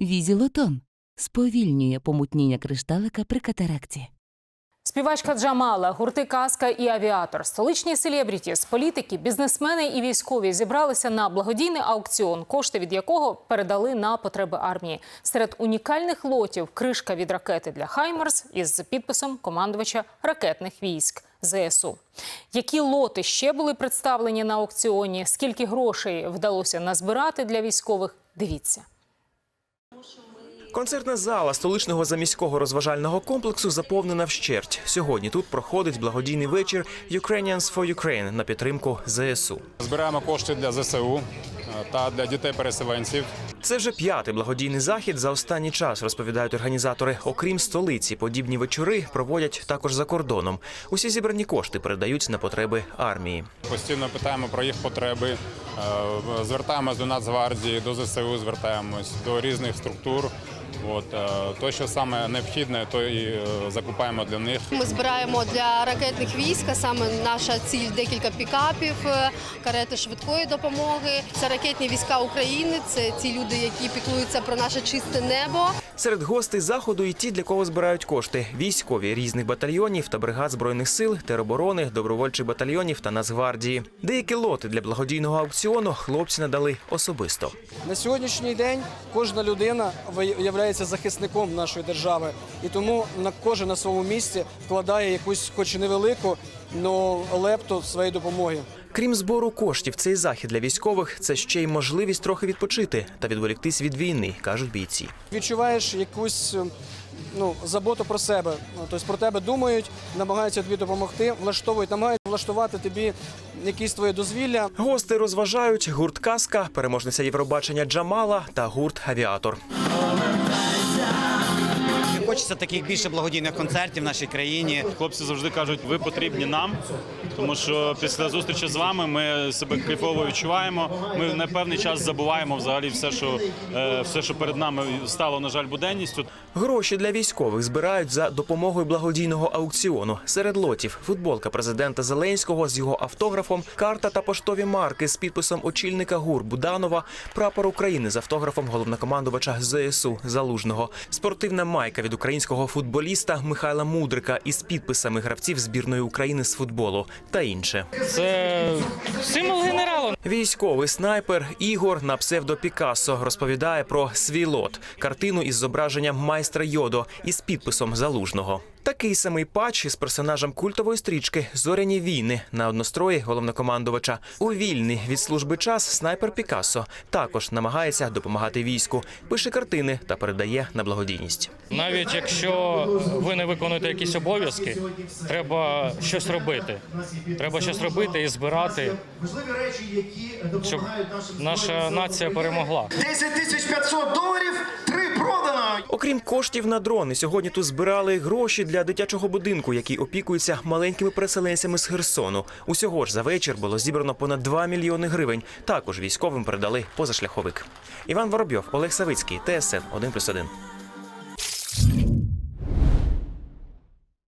Візілотон сповільнює помутніння кришталика при катаракті. Співачка Джамала, гурти Казка і авіатор, столичні селебрітіс, політики, бізнесмени і військові зібралися на благодійний аукціон, кошти від якого передали на потреби армії. Серед унікальних лотів кришка від ракети для Хаймерс із підписом командувача ракетних військ ЗСУ. Які лоти ще були представлені на аукціоні? Скільки грошей вдалося назбирати для військових? Дивіться. Концертна зала столичного заміського розважального комплексу заповнена вщерть. Сьогодні тут проходить благодійний вечір Ukrainians for Ukraine на підтримку ЗСУ. Збираємо кошти для ЗСУ е, та для дітей-переселенців. Це вже п'ятий благодійний захід за останній час, розповідають організатори. Окрім столиці, подібні вечори проводять також за кордоном. Усі зібрані кошти передають на потреби армії. Постійно питаємо про їх потреби. е, Звертаємось до Нацгвардії, до ЗСУ, звертаємось до різних структур. От е, то, що саме необхідне, то і е, закупаємо для них. Ми збираємо для ракетних військ, саме наша ціль декілька пікапів, е, карети швидкої допомоги. Це ракетні війська України. Це ті люди, які піклуються про наше чисте небо. Серед гостей заходу і ті, для кого збирають кошти: військові різних батальйонів та бригад збройних сил, тероборони, добровольчих батальйонів та Нацгвардії. Деякі лоти для благодійного аукціону хлопці надали особисто. На сьогоднішній день кожна людина є захисником нашої держави, і тому на кожен на своєму місці вкладає якусь, хоч невелику, но лепту своєї допомоги. Крім збору коштів, цей захід для військових це ще й можливість трохи відпочити та відволіктись від війни, кажуть бійці. Відчуваєш якусь е, ну, заботу про себе. Тобто про тебе думають, намагаються тобі допомогти, влаштовують, намагаються влаштувати тобі якісь твоє дозвілля. Гости розважають гурт Казка, переможниця Євробачення Джамала та гурт Авіатор. Хочеться таких більше благодійних концертів в нашій країні. Хлопці завжди кажуть, ви потрібні нам, тому що після зустрічі з вами ми себе кайфово відчуваємо. Ми на певний час забуваємо взагалі все, що е, все, що перед нами стало, на жаль, буденністю. Гроші для військових збирають за допомогою благодійного аукціону. Серед лотів футболка президента Зеленського з його автографом, карта та поштові марки з підписом очільника ГУР Буданова, прапор України з автографом головнокомандувача ЗСУ Залужного, спортивна майка від українського футболіста Михайла Мудрика із підписами гравців збірної України з футболу та інше. Це символ Військовий снайпер Ігор на псевдо Пікассо розповідає про свій лот картину із зображенням майстра Йодо із підписом залужного. Такий самий патч із персонажем культової стрічки Зоряні війни на однострої головнокомандувача. У вільний від служби час снайпер Пікассо також намагається допомагати війську, пише картини та передає на благодійність. Навіть якщо ви не виконуєте якісь обов'язки, треба щось робити. Треба щось робити і збирати, важливі речі, які щоб допомагають нашим наша нація перемогла. 10 тисяч 500 доларів, три продано. Окрім коштів на дрони, сьогодні тут збирали гроші для дитячого будинку, який опікується маленькими переселенцями з Херсону. Усього ж за вечір було зібрано понад 2 мільйони гривень. Також військовим передали позашляховик. Іван Воробйов, Олег Савицький, ТСН 1+,1.